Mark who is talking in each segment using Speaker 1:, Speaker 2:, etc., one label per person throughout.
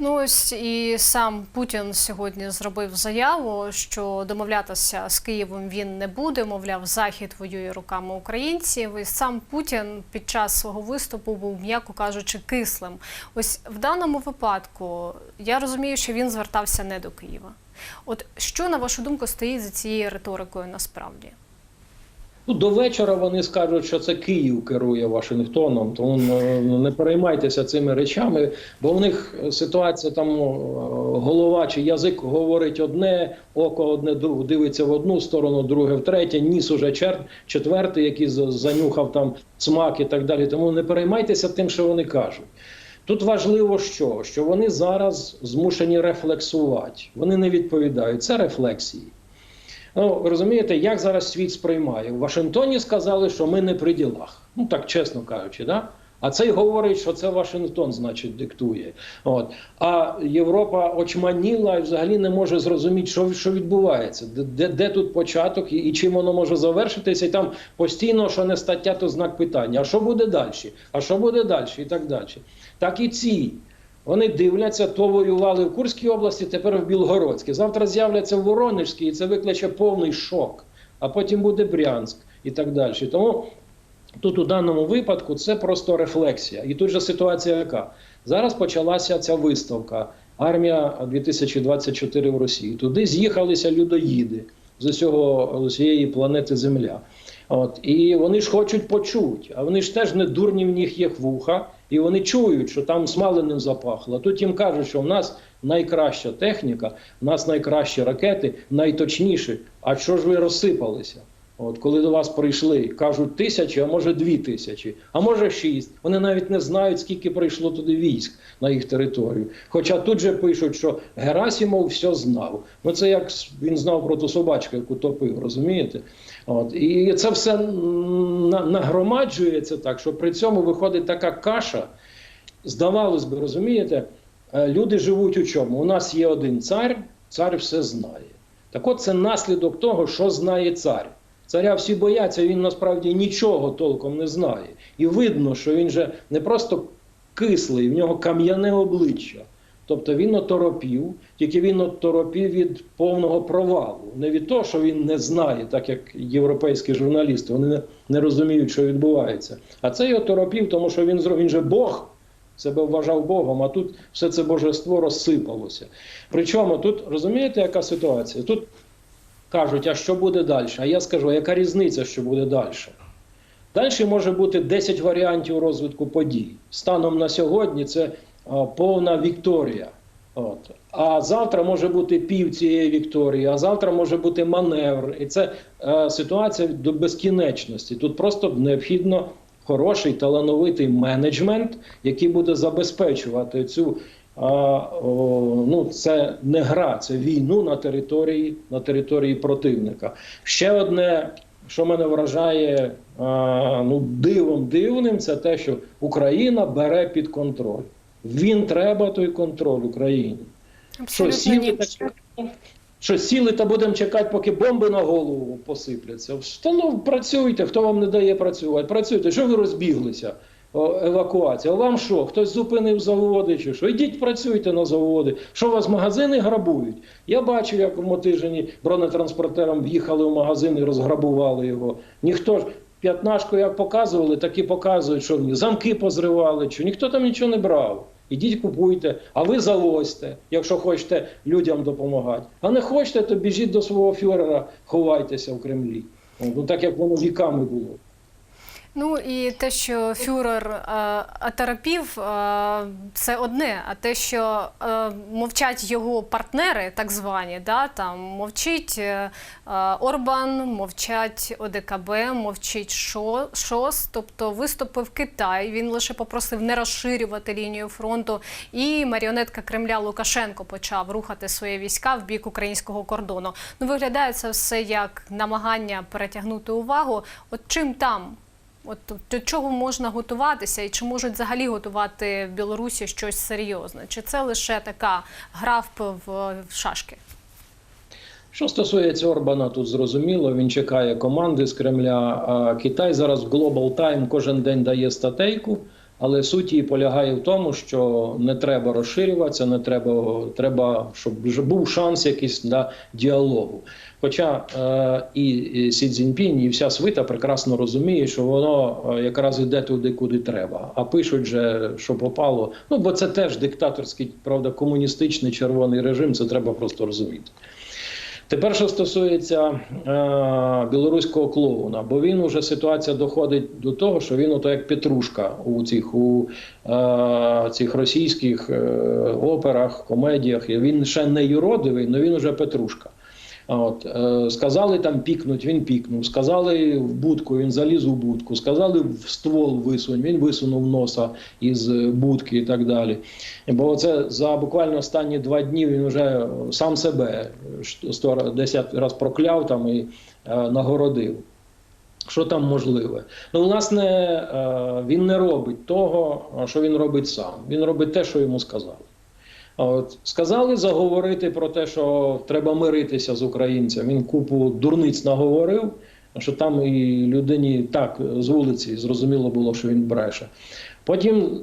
Speaker 1: Ну ось і сам Путін сьогодні зробив заяву, що домовлятися з Києвом він не буде. Мовляв, захід воює руками українців. І сам Путін під час свого виступу був, м'яко кажучи, кислим. Ось в даному випадку я розумію, що він звертався не до Києва. От що на вашу думку стоїть за цією риторикою насправді?
Speaker 2: Ну, до вечора вони скажуть, що це Київ керує Вашингтоном, тому е, не переймайтеся цими речами, бо в них ситуація там голова чи язик говорить одне, око одне друг дивиться в одну сторону, друге в третє, ніс уже чер, четвертий, який занюхав там смак і так далі. Тому не переймайтеся тим, що вони кажуть. Тут важливо що? Що вони зараз змушені рефлексувати. Вони не відповідають. Це рефлексії. Ну, розумієте, як зараз світ сприймає? В Вашингтоні сказали, що ми не при ділах. Ну так чесно кажучи, да? А цей говорить, що це Вашингтон, значить, диктує. От. А Європа очманіла і взагалі не може зрозуміти, що, що відбувається, де, де, тут початок і, і чим воно може завершитися. І там постійно, що не стаття, то знак питання. А що буде далі? А що буде далі? І так далі. Так і ці. Вони дивляться, то воювали в Курській області, тепер в Білгородській. Завтра з'являться в Воронежській, і це викличе повний шок. А потім буде Брянськ і так далі. Тому тут у даному випадку це просто рефлексія. І тут же ситуація яка? Зараз почалася ця виставка Армія 2024 в Росії. Туди з'їхалися людоїди з усього з усієї планети Земля. От і вони ж хочуть почути, а вони ж теж не дурні, в них є вуха, і вони чують, що там смаленим запахло. Тут їм кажуть, що в нас найкраща техніка, в нас найкращі ракети, найточніші. А що ж ви розсипалися? От коли до вас прийшли, кажуть тисячі, а може дві тисячі, а може шість. Вони навіть не знають, скільки прийшло туди військ на їх територію. Хоча тут же пишуть, що Герасімов все знав. Ну це як він знав про ту собачку, яку топив, розумієте? От і це все нагромаджується так, що при цьому виходить така каша. Здавалось би, розумієте, е, люди живуть у чому? У нас є один цар, цар все знає. Так от це наслідок того, що знає цар. Царя всі бояться, він насправді нічого толком не знає. І видно, що він же не просто кислий, в нього кам'яне обличчя. Тобто він оторопів, тільки він оторопів від повного провалу. Не від того, що він не знає, так як європейські журналісти, вони не, розуміють, що відбувається. А цей оторопів, тому що він, він же Бог, себе вважав Богом, а тут все це божество розсипалося. Причому тут розумієте, яка ситуація? Тут кажуть, а що буде далі? А я скажу, яка різниця, що буде далі? Далі може бути 10 варіантів розвитку подій. Станом на сьогодні це повна вікторія. От. А завтра може бути пів цієї вікторії, а завтра може бути маневр. І це е, ситуація до безкінечності. Тут просто необхідно хороший талановитий менеджмент, який буде забезпечувати цю. А, о, ну, це не гра, це війну на території, на території противника. Ще одне, що мене вражає а, ну, дивом дивним, це те, що Україна бере під контроль. Він треба той контроль Україні. Що сіли, та, що сіли та будемо чекати, поки бомби на голову посипляться. Та ну працюйте, хто вам не дає працювати. Працюйте, що ви розбіглися? О, евакуація. Вам що? Хтось зупинив заводи чи що? Ідіть працюйте на заводи. Що вас магазини грабують? Я бачив, як в Мотижині бронетранспортером в'їхали в магазин і розграбували його. Ніхто ж п'ятнашку як показували, так і показують, що замки позривали, що ніхто там нічого не брав. Ідіть купуйте, а ви завозьте, якщо хочете людям допомагати. А не хочете, то біжіть до свого фюрера, ховайтеся в Кремлі. Ну так як воно віками було.
Speaker 1: Ну і те, що фюрер е, е, це одне. А те, що е, мовчать його партнери, так звані, да, там мовчить Орбан, мовчать ОДКБ, мовчить Шо- ШОС, тобто виступив Китай. Він лише попросив не розширювати лінію фронту. І маріонетка Кремля Лукашенко почав рухати свої війська в бік українського кордону. Ну виглядає це все як намагання перетягнути увагу. От чим там? От до чого можна готуватися, і чи можуть взагалі готувати в Білорусі щось серйозне? Чи це лише така гра в, шашки?
Speaker 2: Що стосується Орбана, тут зрозуміло, він чекає команди з Кремля. А Китай зараз в Global Time кожен день дає статейку Але суть її полягає в тому, що не треба розширюватися, не треба, треба, щоб вже був шанс якийсь для діалогу. Хоча е, і, Сі Цзіньпінь, і вся свита прекрасно розуміє, що воно е, якраз йде туди, куди треба. А пишуть же, що попало. Ну бо це теж диктаторський, правда, комуністичний червоний режим. Це треба просто розуміти. Тепер, що стосується е, білоруського клоуна, бо він уже ситуація доходить до того, що він ото як Петрушка у цих у е, цих російських е, операх, комедіях. Він ще не юродивий, але він уже Петрушка. От, е, сказали там пікнуть, він пікнув. Сказали в будку, він заліз у будку. Сказали в ствол висунь, він висунув носа із е, будки і так далі. Бо це за буквально останні два дні він вже сам себе е, сто раз- десять раз прокляв там і нагородив. Що там можливе? Ну, власне, він не робить того, що він робить сам. Він робить те, що йому сказали. От сказали заговорити про те, що треба миритися з українцями. Він купу дурниць наговорив, що там і людині так з вулиці зрозуміло було, що він бреше. Потім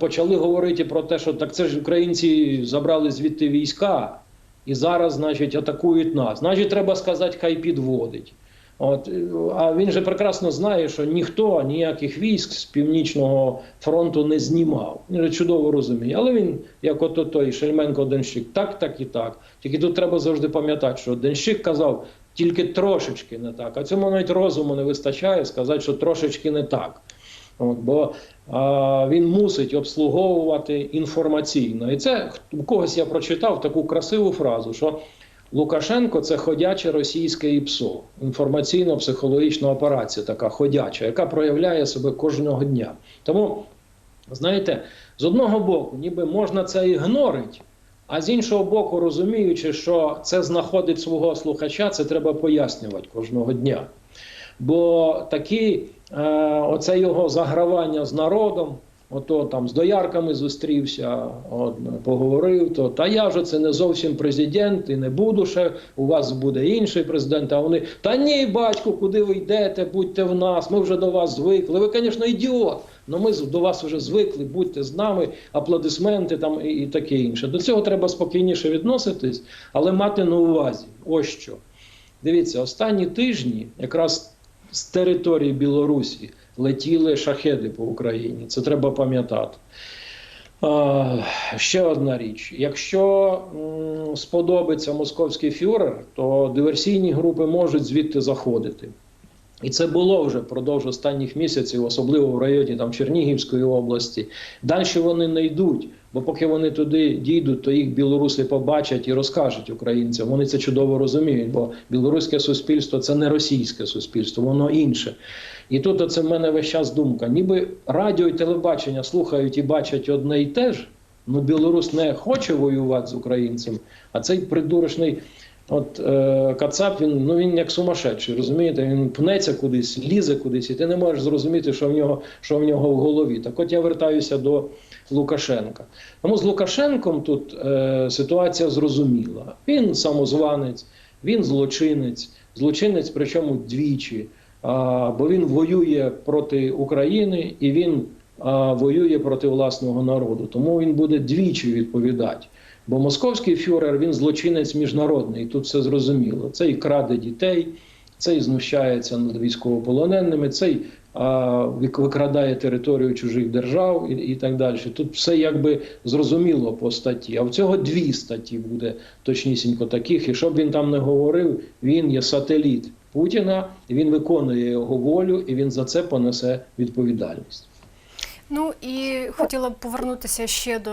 Speaker 2: почали говорити про те, що так це ж українці забрали звідти війська і зараз, значить, атакують нас. Значить, треба сказати, хай підводить. От, е, а він же прекрасно знає, що ніхто ніяких військ з північного фронту не знімав. Він же чудово розуміє. Але він, як ото той Шельменко Денщик, так, так і так. Tільки тут треба завжди пам'ятати, що Денщик казав тільки трошечки не так. А цьому навіть розуму не вистачає сказати, що трошечки не так. От, бо а, він мусить обслуговувати інформаційно. І це у когось я прочитав таку красиву фразу, що Лукашенко це ходяче російське ІПСО, інформаційно-психологічна операція, така ходяча, яка проявляє себе кожного дня. Тому, знаєте, з одного боку, ніби можна це ігнорити, а з іншого боку, розуміючи, що це знаходить свого слухача, це треба пояснювати кожного дня. Бо такі, е, оце його загравання з народом, ото там з доярками зустрівся, от, поговорив, то та я вже це не зовсім президент, і не буду ще, у вас буде інший президент. А вони та ні, батько, куди ви йдете, будьте в нас, ми вже до вас звикли. Ви, звісно, ідіот. але ми до вас вже звикли, будьте з нами, аплодисменти там і, і таке інше. До цього треба спокійніше відноситись, але мати на увазі. Ось що. Дивіться, останні тижні якраз з території Білорусі летіли шахеди по Україні. Це треба пам'ятати. Ще одна річ: якщо сподобається московський фюрер, то диверсійні групи можуть звідти заходити. І це було вже впродовж останніх місяців, особливо в районі там, Чернігівської області. Далі вони не йдуть, бо поки вони туди дійдуть, то їх білоруси побачать і розкажуть українцям. Вони це чудово розуміють, бо білоруське суспільство це не російське суспільство, воно інше. І тут оце в мене весь час думка: ніби радіо і телебачення слухають і бачать одне і те ж. Ну, Білорусь не хоче воювати з українцем, а цей придурочний От е, Кацап, він ну він як сумасшедший, розумієте? Він пнеться кудись, лізе кудись, і ти не можеш зрозуміти, що в нього що в нього в голові. Так от я вертаюся до Лукашенка. Тому з Лукашенком тут е, ситуація зрозуміла. Він самозванець, він злочинець, злочинець, причому двічі. А, бо він воює проти України і він а, воює проти власного народу. Тому він буде двічі відповідати. Бо московський фюрер він злочинець міжнародний, тут все зрозуміло. Це і краде дітей, це і знущається над військовополоненими, це й а, викрадає територію чужих держав і, і так далі. Тут все якби зрозуміло по статті. А в цього дві статті буде точнісінько таких. І щоб він там не говорив, він є сателіт Путіна, він виконує його волю, і він за це понесе відповідальність.
Speaker 1: Ну і хотіла б повернутися ще до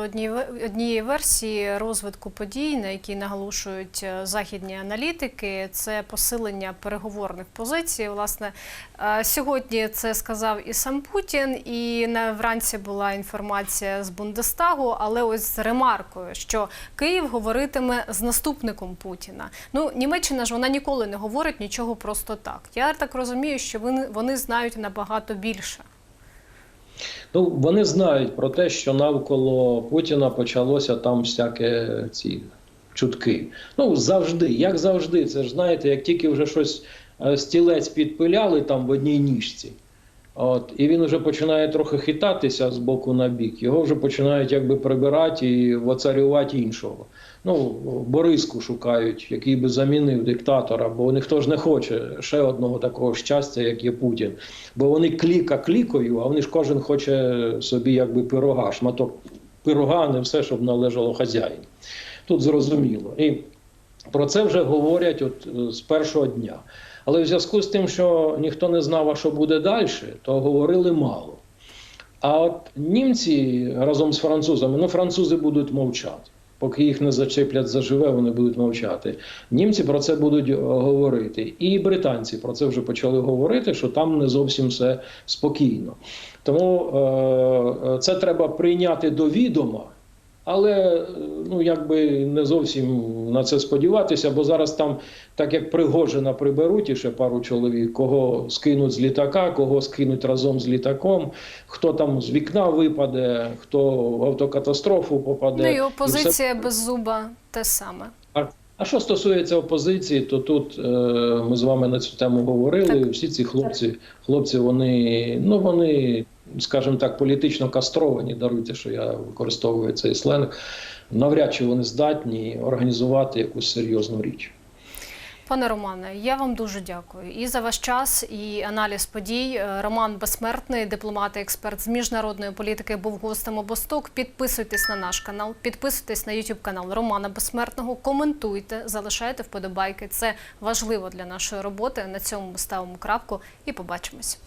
Speaker 1: однієї версії розвитку подій, на які наголошують е, західні аналітики. Це посилення переговорних позицій. Власне, е, сьогодні це сказав і сам Путін, і вранці була інформація з Бундестагу, але ось з ремаркою, що Київ говоритиме з наступником Путіна. Ну, Німеччина ж вона ніколи не говорить нічого просто так. Я так розумію, що вони знають набагато більше.
Speaker 2: Ну, вони знають про те, що навколо Путіна почалося там всяке ці чутки. Ну, завжди, як завжди, це ж знаєте, як тільки вже щось е, стілець підпиляли там в одній ніжці, От, і він вже починає трохи хитатися з боку на бік. Його вже починають якби прибирати і воцарювати іншого. Ну, Бориску шукають, який би замінив диктатора, бо ніхто ж не хоче ще одного такого щастя, як є Путін. Бо вони кліка клікою, а вони ж кожен хоче собі якби пирога, шматок пирога, не все, щоб належало хазяїну. Тут зрозуміло. І про це вже говорять от е, з першого дня. Але в зв'язку з тим, що ніхто не знав, а що буде далі, то говорили мало. А от німці разом з французами, ну французи будуть мовчати. Поки їх не зачеплять заживе, вони будуть мовчати. Німці про це будуть е, говорити. І британці про це вже почали говорити, що там не зовсім все спокійно. Тому е, е, це треба прийняти до відома, але е, ну якби не зовсім на це сподіватися, бо зараз там, так як Пригожина приберуть і ще пару чоловік, кого скинуть з літака, кого скинуть разом з літаком, хто там з вікна випаде, хто в автокатастрофу попаде.
Speaker 1: Ну і
Speaker 2: все
Speaker 1: опозиція без зуба те саме.
Speaker 2: а, а що стосується опозиції, то тут е, ми з вами на цю тему говорили.
Speaker 1: Так.
Speaker 2: Всі ці хлопці, хлопці, вони ну вони, скажімо так, політично кастровані. Даруйте, що я використовую цей сленг. Навряд чи вони здатні організувати якусь серйозну річ.
Speaker 1: Пане Романе, я вам дуже дякую і за ваш час, і аналіз подій. Е, Роман Безсмертний, дипломат і експерт з міжнародної політики, був гостем обосток. Підписуйтесь на наш канал, підписуйтесь на YouTube канал Романа Безсмертного. Коментуйте, залишайте вподобайки. Це важливо для нашої роботи. На цьому ставимо крапку і побачимось.